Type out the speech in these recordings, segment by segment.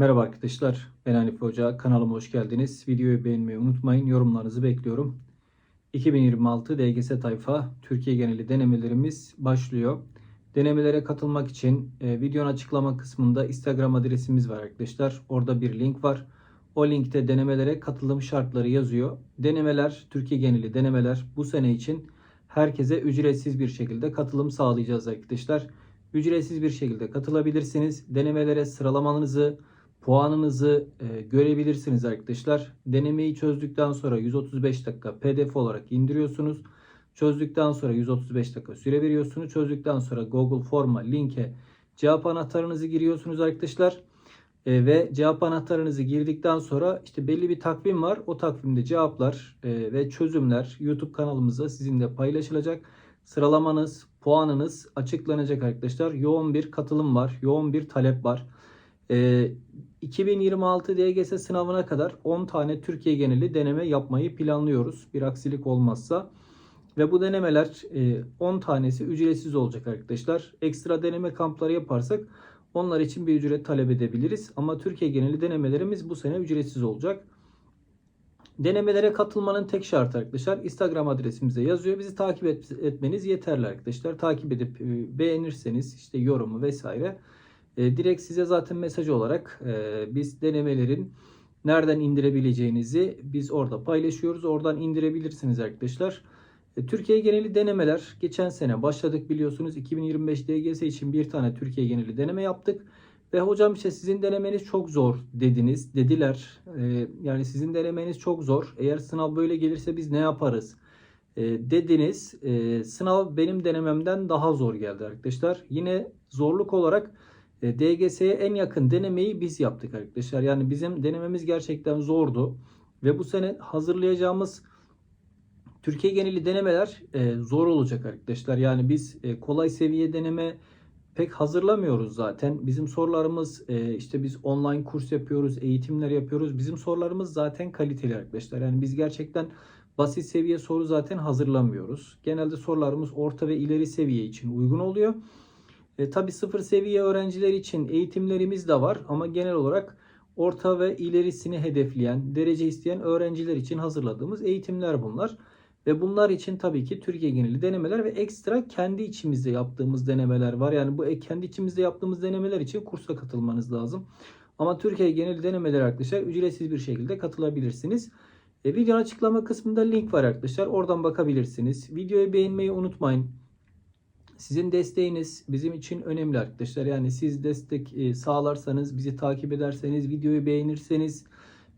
Merhaba arkadaşlar, ben Hanif Hoca. Kanalıma hoş geldiniz. Videoyu beğenmeyi unutmayın, yorumlarınızı bekliyorum. 2026 DGS tayfa Türkiye geneli denemelerimiz başlıyor. Denemelere katılmak için e, videonun açıklama kısmında Instagram adresimiz var arkadaşlar. Orada bir link var. O linkte denemelere katılım şartları yazıyor. Denemeler, Türkiye geneli denemeler bu sene için herkese ücretsiz bir şekilde katılım sağlayacağız arkadaşlar. Ücretsiz bir şekilde katılabilirsiniz. Denemelere sıralamanızı, puanınızı e, görebilirsiniz arkadaşlar. Denemeyi çözdükten sonra 135 dakika pdf olarak indiriyorsunuz. Çözdükten sonra 135 dakika süre veriyorsunuz. Çözdükten sonra Google Forma linke cevap anahtarınızı giriyorsunuz arkadaşlar. E, ve cevap anahtarınızı girdikten sonra işte belli bir takvim var. O takvimde cevaplar e, ve çözümler YouTube kanalımızda sizinle paylaşılacak. Sıralamanız, puanınız açıklanacak arkadaşlar. Yoğun bir katılım var. Yoğun bir talep var. E, 2026 DGS sınavına kadar 10 tane Türkiye geneli deneme yapmayı planlıyoruz. Bir aksilik olmazsa. Ve bu denemeler e, 10 tanesi ücretsiz olacak arkadaşlar. Ekstra deneme kampları yaparsak onlar için bir ücret talep edebiliriz. Ama Türkiye geneli denemelerimiz bu sene ücretsiz olacak. Denemelere katılmanın tek şartı arkadaşlar Instagram adresimize yazıyor. Bizi takip et, etmeniz yeterli arkadaşlar. Takip edip e, beğenirseniz işte yorumu vesaire e, direkt size zaten mesaj olarak e, biz denemelerin nereden indirebileceğinizi biz orada paylaşıyoruz. Oradan indirebilirsiniz arkadaşlar. E, Türkiye geneli denemeler geçen sene başladık biliyorsunuz. 2025 DGS için bir tane Türkiye geneli deneme yaptık. Ve hocam işte sizin denemeniz çok zor dediniz, dediler. Yani sizin denemeniz çok zor. Eğer sınav böyle gelirse biz ne yaparız? Dediniz. Sınav benim denememden daha zor geldi arkadaşlar. Yine zorluk olarak DGS'ye en yakın denemeyi biz yaptık arkadaşlar. Yani bizim denememiz gerçekten zordu. Ve bu sene hazırlayacağımız Türkiye geneli denemeler e, zor olacak arkadaşlar. Yani biz e, kolay seviye deneme pek hazırlamıyoruz zaten. Bizim sorularımız e, işte biz online kurs yapıyoruz, eğitimler yapıyoruz. Bizim sorularımız zaten kaliteli arkadaşlar. Yani biz gerçekten basit seviye soru zaten hazırlamıyoruz. Genelde sorularımız orta ve ileri seviye için uygun oluyor. E, tabii sıfır seviye öğrenciler için eğitimlerimiz de var ama genel olarak orta ve ilerisini hedefleyen, derece isteyen öğrenciler için hazırladığımız eğitimler bunlar. Ve bunlar için tabii ki Türkiye geneli denemeler ve ekstra kendi içimizde yaptığımız denemeler var. Yani bu kendi içimizde yaptığımız denemeler için kursa katılmanız lazım. Ama Türkiye geneli denemeler arkadaşlar ücretsiz bir şekilde katılabilirsiniz. E, videonun açıklama kısmında link var arkadaşlar. Oradan bakabilirsiniz. Videoyu beğenmeyi unutmayın. Sizin desteğiniz bizim için önemli arkadaşlar. Yani siz destek e, sağlarsanız, bizi takip ederseniz, videoyu beğenirseniz,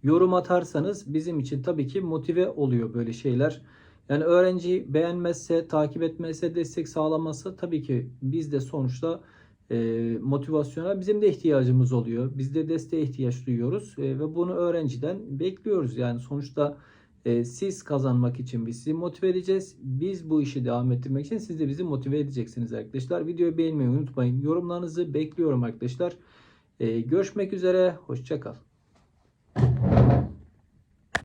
yorum atarsanız bizim için tabii ki motive oluyor böyle şeyler. Yani öğrenci beğenmezse, takip etmezse, destek sağlamazsa tabii ki biz de sonuçta e, motivasyona bizim de ihtiyacımız oluyor. Biz de desteğe ihtiyaç duyuyoruz e, ve bunu öğrenciden bekliyoruz. Yani sonuçta e, siz kazanmak için biz sizi motive edeceğiz. Biz bu işi devam ettirmek için siz de bizi motive edeceksiniz arkadaşlar. Videoyu beğenmeyi unutmayın. Yorumlarınızı bekliyorum arkadaşlar. E, görüşmek üzere. Hoşçakal.